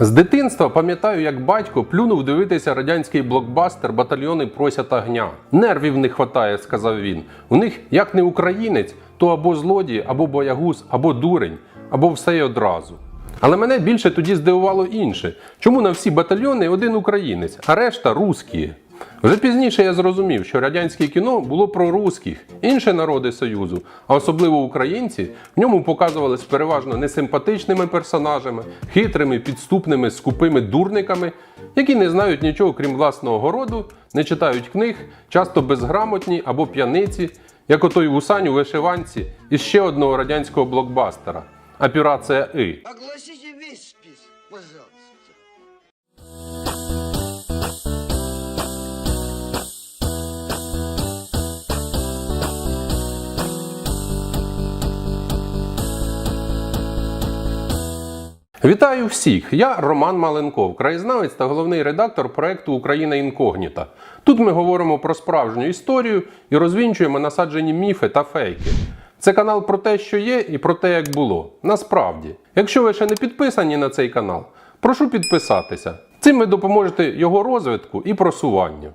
З дитинства пам'ятаю, як батько плюнув дивитися радянський блокбастер Батальйони просять огня. Нервів не хватає, сказав він. У них як не українець, то або злодій, або боягуз, або дурень, або все й одразу. Але мене більше тоді здивувало інше. Чому на всі батальйони один українець, а решта русські? Вже пізніше я зрозумів, що радянське кіно було про русських, інші народи Союзу, а особливо українці, в ньому показувались переважно несимпатичними персонажами, хитрими, підступними, скупими дурниками, які не знають нічого крім власного городу, не читають книг, часто безграмотні або п'яниці, як отой вусань у вишиванці із ще одного радянського блокбастера Операція И. Вітаю всіх! Я Роман Маленков, краєзнавець та головний редактор проекту Україна інкогніта. Тут ми говоримо про справжню історію і розвінчуємо насаджені міфи та фейки. Це канал про те, що є, і про те, як було. Насправді, якщо ви ще не підписані на цей канал, прошу підписатися. Цим ви допоможете його розвитку і просуванню.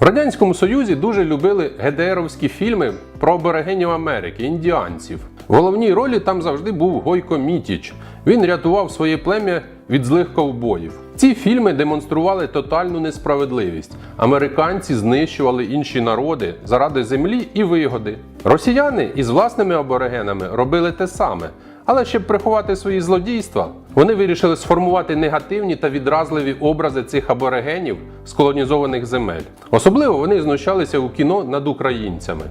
В Радянському Союзі дуже любили ГДРовські фільми про аборигенів Америки, індіанців. Головній ролі там завжди був Гойко Мітіч. Він рятував своє плем'я від злих ковбоїв. Ці фільми демонстрували тотальну несправедливість. Американці знищували інші народи заради землі і вигоди. Росіяни із власними аборигенами робили те саме. Але щоб приховати свої злодійства, вони вирішили сформувати негативні та відразливі образи цих аборигенів з колонізованих земель. Особливо вони знущалися у кіно над українцями.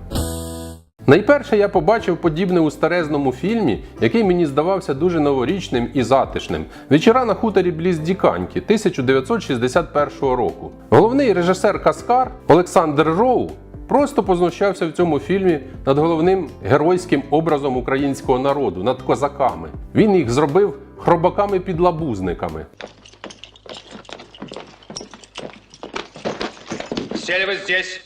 Найперше я побачив подібне у старезному фільмі, який мені здавався дуже новорічним і затишним. Вечора на хуторі бліз Діканьки 1961 року. Головний режисер Каскар Олександр Роу просто познущався в цьому фільмі над головним геройським образом українського народу, над козаками. Він їх зробив хробаками-підлабузниками. Сели вы здесь.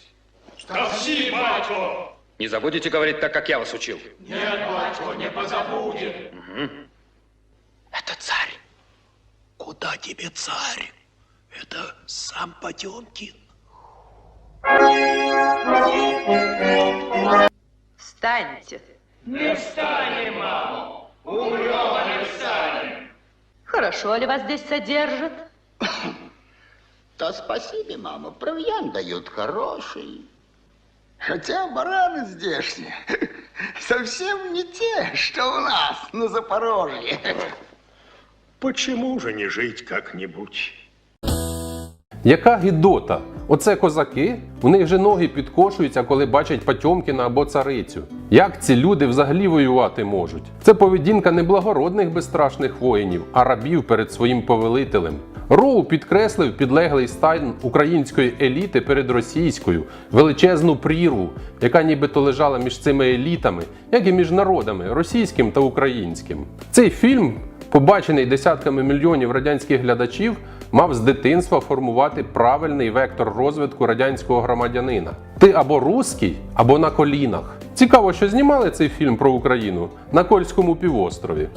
Толщи, батько! Не забудете говорить так, как я вас учил. Нет, батько, не позабудем. Это царь. Куда тебе царь? Это сам Потемкин. Встаньте. Не встанем, мамо. Умрем, а не встанем. Хорошо ли вас здесь содержат? Да спасибо, мама, провиант дают хороший. Хотя бараны здешние совсем не те, что у нас на Запорожье. Почему же не жить как-нибудь? Яка гідота? Оце козаки? У них же ноги підкошуються, коли бачать Патьомкіна або царицю. Як ці люди взагалі воювати можуть? Це поведінка не благородних безстрашних воїнів, а рабів перед своїм повелителем. Роу підкреслив підлеглий стан української еліти перед російською, величезну прірву, яка нібито лежала між цими елітами, як і між народами російським та українським. Цей фільм побачений десятками мільйонів радянських глядачів, мав з дитинства формувати правильний вектор розвитку радянського громадянина. Ти або русський, або на колінах. Цікаво, що знімали цей фільм про Україну на Кольському півострові.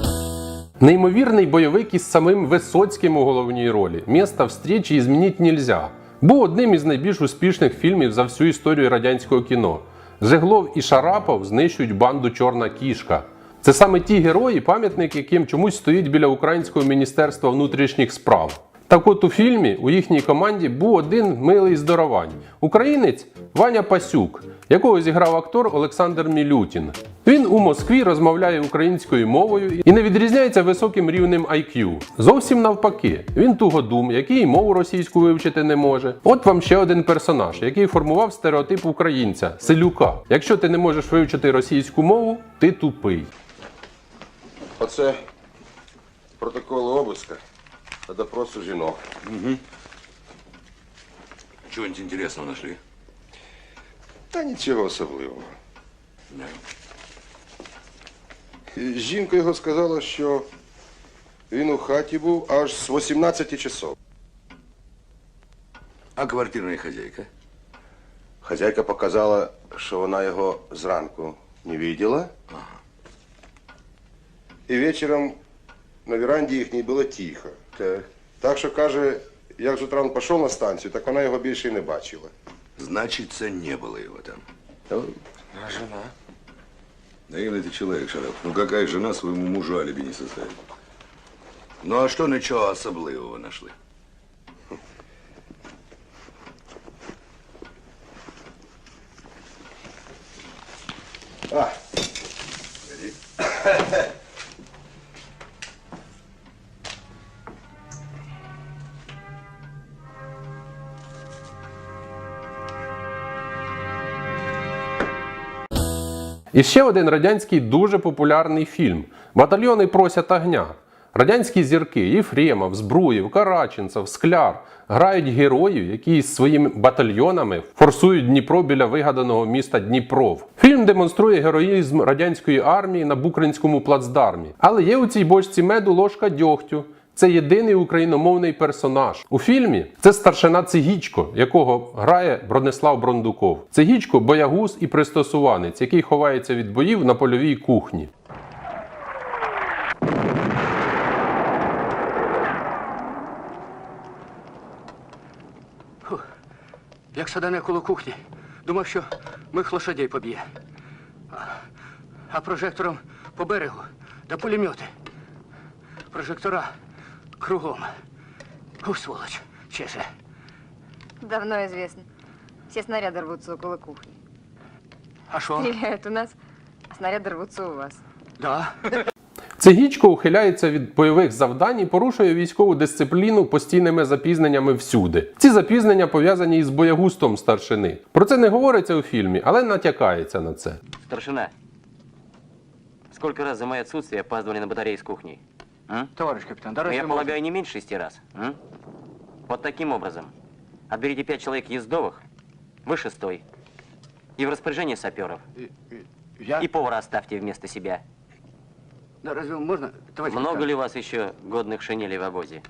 Неймовірний бойовик із самим Висоцьким у головній ролі. Міста встрічі змінити нельзя. Був одним із найбільш успішних фільмів за всю історію радянського кіно. Жеглов і Шарапов знищують банду Чорна кішка. Це саме ті герої, пам'ятник яким чомусь стоїть біля Українського міністерства внутрішніх справ. Так от у фільмі у їхній команді був один милий здоровань. Українець Ваня Пасюк, якого зіграв актор Олександр Мілютін. Він у Москві розмовляє українською мовою і не відрізняється високим рівнем IQ. Зовсім навпаки, він тугодум, який мову російську вивчити не може. От вам ще один персонаж, який формував стереотип українця селюка. Якщо ти не можеш вивчити російську мову, ти тупий. Оце протоколи обыска та допросу жінок. Чего-нибудь интересного нашли? Та нічого особливого. Жінка його сказала, що він у хаті був аж з 18 часов. А квартирная хозяйка? Хазяйка показала, що вона його зранку не видела. І вечором на веранді їхній було тихо. Так що каже, як з утра він пішов на станцію, так вона його більше і не бачила. Значит, це не было его там. А жена? Наивный ты человек, Шарап. Ну какая жена своему мужу алиби не составит? Ну а что ничего особливого нашли? І ще один радянський дуже популярний фільм Батальйони просять огня. Радянські зірки Єфремов, Збруєв, Караченцев, Скляр грають героїв, які з своїми батальйонами форсують Дніпро біля вигаданого міста Дніпров. Фільм демонструє героїзм радянської армії на Букринському плацдармі. Але є у цій бочці меду ложка дьогтю. Це єдиний україномовний персонаж. У фільмі це старшина Цигічко, якого грає Бронислав Брондуков. Цигічко боягуз і пристосуванець, який ховається від боїв на польовій кухні. Як садане коло кухні. Думав, що мих лошадей поб'є. А, прожектором по берегу да пулемети. Прожектора кругом. У сволоч, чеше. Давно известно. Все снаряды рвутся около кухни. А що? Стреляют у нас, а снаряды рвутся у вас. Да. Цигічко ухиляється від бойових завдань і порушує військову дисципліну постійними запізненнями всюди. Ці запізнення пов'язані із боягустом старшини. Про це не говориться у фільмі, але натякається на це. Старшина, сколько раз за мое отсутствие опаздывали на батарее с кухней? М? Товарищ капитан, да разве я можно? полагаю, не меньше шести раз. м? Вот таким образом. Отберите пять человек ездовых, вы шестой. И в распоряжение саперов. И- и- Я? И повара оставьте вместо себя. Да разве можно? Товарищ Много капитан? ли у вас еще годных шинелей в обозе?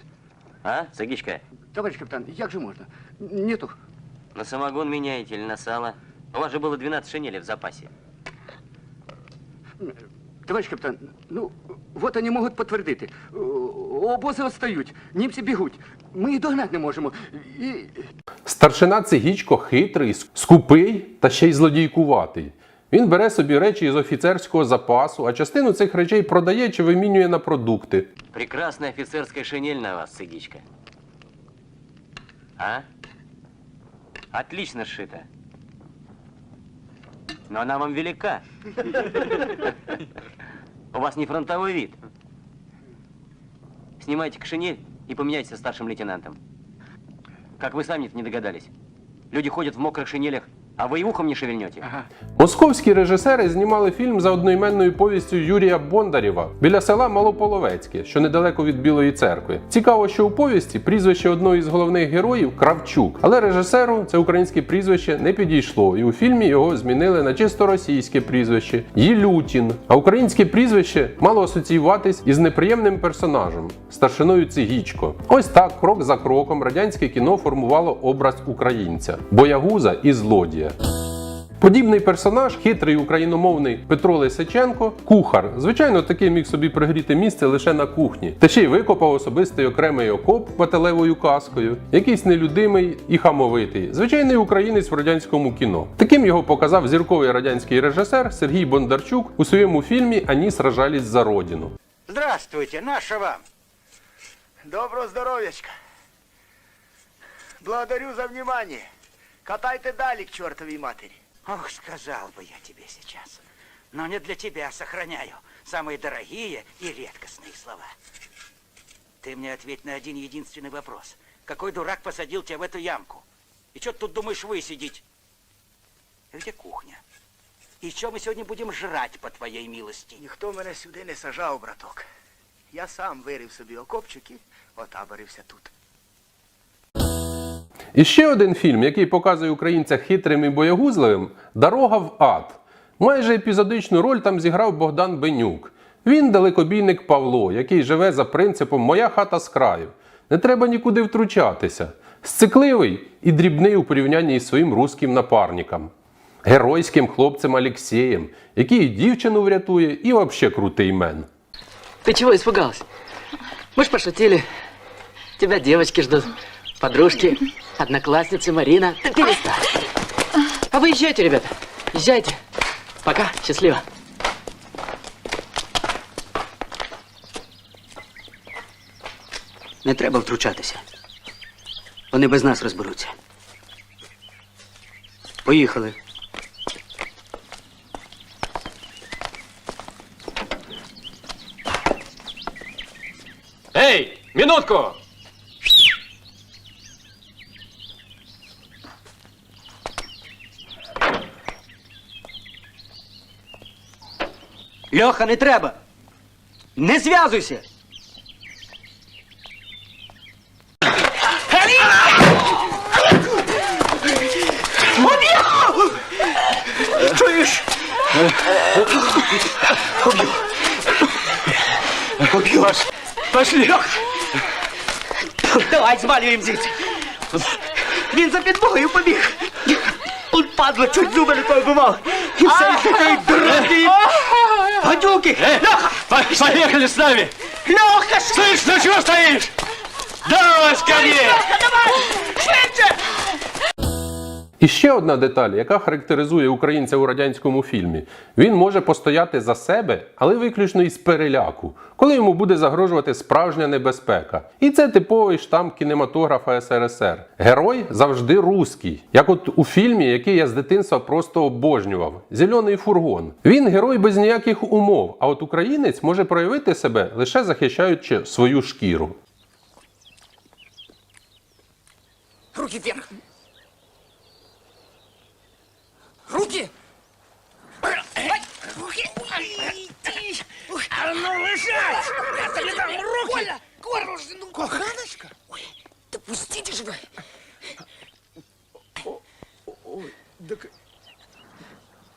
А, Цагичка, Товарищ капитан, як же можно? Нету. на самогон меняете или на сало? У вас же было 12 шинелей в запасе. Товарищ капитан, ну, вот они можуть підтвердити. О, Обози відстають, німці бігуть. Ми їх догнати не можемо. І... Старшина Цигічко хитрий, скупий та ще й злодійкуватий. Він бере собі речі із офіцерського запасу, а частину цих речей продає чи вимінює на продукти. Прекрасная офицерская шинель на вас, Цыгичка. А? Отлично сшита. Но она вам велика. У вас не фронтовой вид. Снимайте шинель и поменяйтесь со старшим лейтенантом. Как вы сами не догадались. Люди ходят в мокрых шинелях, а вы и ухом не шевельнете. Московські режисери знімали фільм за одноіменною повістю Юрія Бондарєва біля села Малополовецьке, що недалеко від Білої церкви. Цікаво, що у повісті прізвище одного із головних героїв Кравчук, але режисеру це українське прізвище не підійшло, і у фільмі його змінили на чисто російське прізвище Єлютін. А українське прізвище мало асоціюватись із неприємним персонажем старшиною Цигічко. Ось так, крок за кроком, радянське кіно формувало образ українця, боягуза і злодія. Подібний персонаж, хитрий україномовний Петро Лисиченко, кухар. Звичайно, такий міг собі пригріти місце лише на кухні. Та ще й викопав особистий окремий окоп баталевою каскою, якийсь нелюдимий і хамовитий. Звичайний українець в радянському кіно. Таким його показав зірковий радянський режисер Сергій Бондарчук у своєму фільмі Ані сражались за родину. Здравствуйте, наша вам. Доброго здоров'ячка. Благодарю за внимание. Катайте далі к чертовій матері. Ох, сказал бы я тебе сейчас. Но не для тебя сохраняю самые дорогие и редкостные слова. Ты мне ответь на один единственный вопрос. Какой дурак посадил тебя в эту ямку? И что ты тут думаешь высидеть? Где кухня? И что мы сегодня будем жрать, по твоей милости? Ніхто мене сюди не сажав, браток. Я сам вирив собі окопчики, отаборився тут. І ще один фільм, який показує українця хитрим і боягузливим Дорога в ад. Майже епізодичну роль там зіграв Богдан Бенюк. Він далекобійник Павло, який живе за принципом Моя хата з краю. Не треба нікуди втручатися. Сцикливий і дрібний у порівнянні із своїм руським напарником. Геройським хлопцем Алексеєм, який і дівчину врятує, і взагалі крутий мен. Ты чего испугался? Мы ж пошутили. Тебя девочки ждут. Подружки, одноклассницы Марина. Перестань. А вы езжайте, ребята. Езжайте. Пока. Счастливо. Не треба втручатися. Вони без нас розберуться. Поїхали. Эй, минутку! Льоха, не треба. Не зв'язуйся. Чуєш? Убью. Убью. Пошли. Давай звалюємо звідси. Він за підмогою побіг. От падла, чуть зуби не повибивав. І все із дурної гадюки. Льоха! Поехали с нами! Леха, Слышь, ну чего стоишь? Давай скорее! І ще одна деталь, яка характеризує українця у радянському фільмі. Він може постояти за себе, але виключно із переляку, коли йому буде загрожувати справжня небезпека. І це типовий штамп кінематографа СРСР. Герой завжди руський, як от у фільмі, який я з дитинства просто обожнював Зелений фургон. Він герой без ніяких умов, а от українець може проявити себе лише захищаючи свою шкіру. Руки вверх. А ну лежать! Я тебе дам руки! Коля! Горло ж, ну... Коханочка? Ой, да пустите же вы! Ой, так,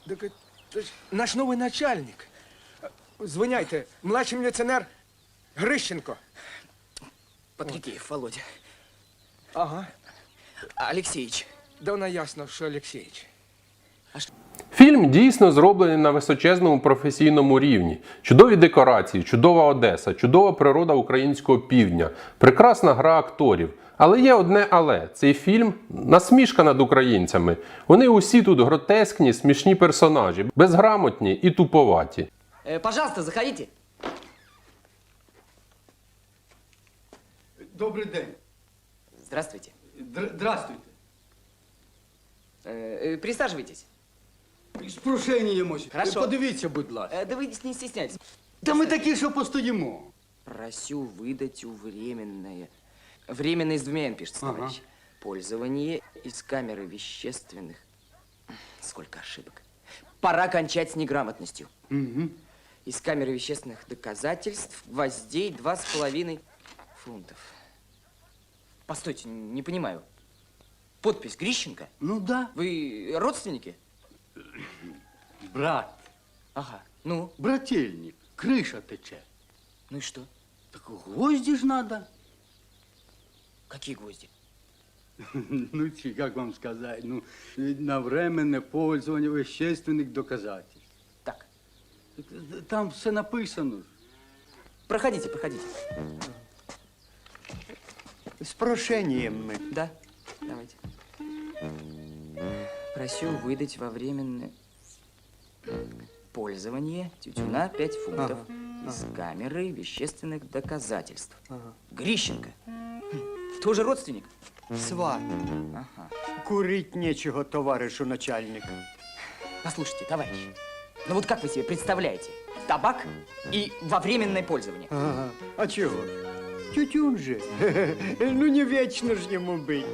так це ж наш новий начальник. Звиняйте, младший міліціонер Грищенко. Патрикеев Володя. Ага. Алексеевич. Давно ясно, що Олексійович. Фільм дійсно зроблений на височезному професійному рівні. Чудові декорації, чудова Одеса, чудова природа українського півдня, прекрасна гра акторів. Але є одне але цей фільм насмішка над українцями. Вони усі тут гротескні, смішні персонажі, безграмотні і туповаті. Э, пожалуйста, заходите. Добрий день. Здравствуйте. Здравствуйте. Э, э, присаживайтесь. З прошенням ось. Хорошо. Подивіться, будь ласка. Э, да вы не стесняйтесь. Та ми такі, що постоїмо. Просю выдать у временное. Временное с двумя «н» пишется, Ага. товарищ. Пользование из камеры вещественных. Сколько ошибок. Пора кончать с неграмотностью. Угу. Из камеры вещественных доказательств гвоздей два с половиной фунтов. Постойте, не понимаю. Подпись Грищенко? Ну да. Вы родственники? Брат. Ага. Ну? Брательник. Криша тече. Ну и что? Так гвозді ж надо. Какие гвозди? Ну, чи як вам сказати, ну, на временне пользование вещественных доказательств. Так. Там все написано. Проходите, проходите. З прошенням ми. Да, давайте. Просю выдать во временное пользование тютюна 5 фунтов из камеры вещественных доказательств. Грищенко. Хм, Тоже родственник? Сват. Ага. Курить нечего, товаришу начальник. Послушайте, товарищ, ну вот как вы себе представляете табак и во временное пользование? Ага. А чего? Тютюн же. Ну не вечно ж ему быть.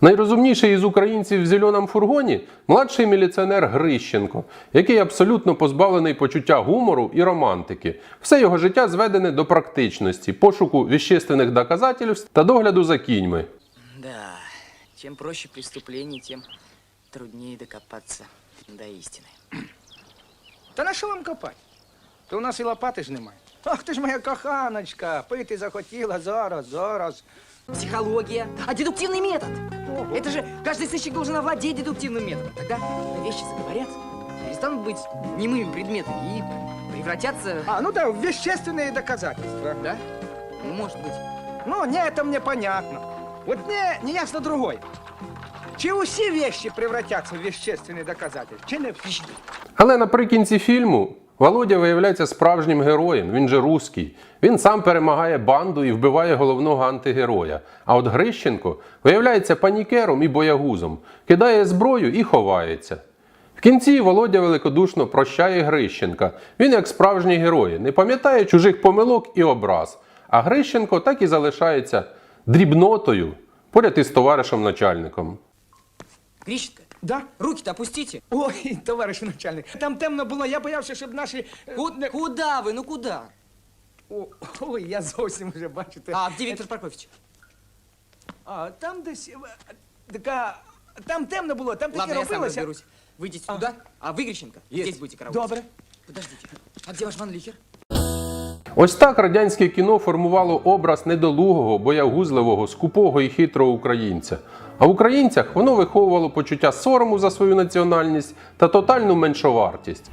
Найрозумніший із українців в зеленому фургоні младший міліціонер Грищенко, який абсолютно позбавлений почуття гумору і романтики. Все його життя зведене до практичності, пошуку віщественних доказательств та догляду за кіньми. Да, чем проще преступление, тем труднее докопаться до истины. Та на що вам копати? То у нас і лопати ж немає. Ах ти ж моя коханочка, пити захотіла зараз, зараз. Психология, а дедуктивный метод. Это же каждый сыщик должен овладеть дедуктивным методом. Тогда вещи заговорят, перестанут быть немыми предметами и превратятся... А, ну да, в вещественные доказательства. Да? Ну, может быть. Ну, не, это мне понятно. Вот мне не ясно другое. Чи усі вещи превратятся в вещественные доказательства, чи не всі? Але наприкінці фільму Володя виявляється справжнім героєм, він же руський. Він сам перемагає банду і вбиває головного антигероя. А от Грищенко виявляється панікером і боягузом, кидає зброю і ховається. В кінці Володя великодушно прощає Грищенка. Він як справжній герой, не пам'ятає чужих помилок і образ. А Грищенко так і залишається дрібнотою поряд із товаришем начальником. Грищенко, Да? руки-то опустите. Ой, товариш начальник, там темно було, я боявся, щоб наші... е, Ку- Куда вы, ну куда? О, ой, я зовсім вже, бачите. А где Виктор Прокофьевич? А, там десь... е, Така... Там темно було, там таке Ладно, я сам робилося. разберусь. Вы идите туда, а вы, Грищенко, здесь будете караулить. Добре. Подождите, а где ваш Ван Лихер? Ось так радянське кіно формувало образ недолугого, боягузливого, скупого і хитрого українця. А в українцях воно виховувало почуття сорому за свою національність та тотальну меншовартість.